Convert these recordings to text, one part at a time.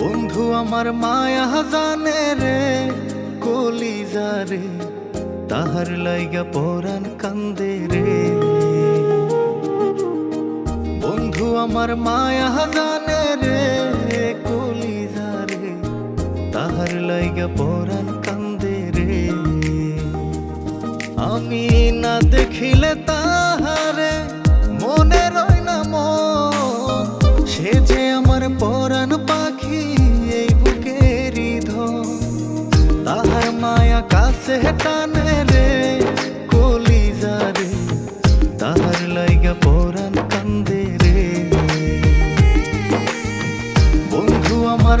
বন্ধু আমার মায়া জানে রে কলিজা রে তাহার লাইগা পরাণ কান্দে রে। বন্ধু আমার মায়া জানে রে কলিজা রে তাহার লাইগা পরাণ কান্দে রে। আমি না দেখিলে তাহারে কাছে টানে রে কলিজা রে তাহার লাইগা পরাণ কান্দে রে। বন্ধু আমার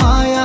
মায়া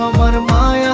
আমার মায়া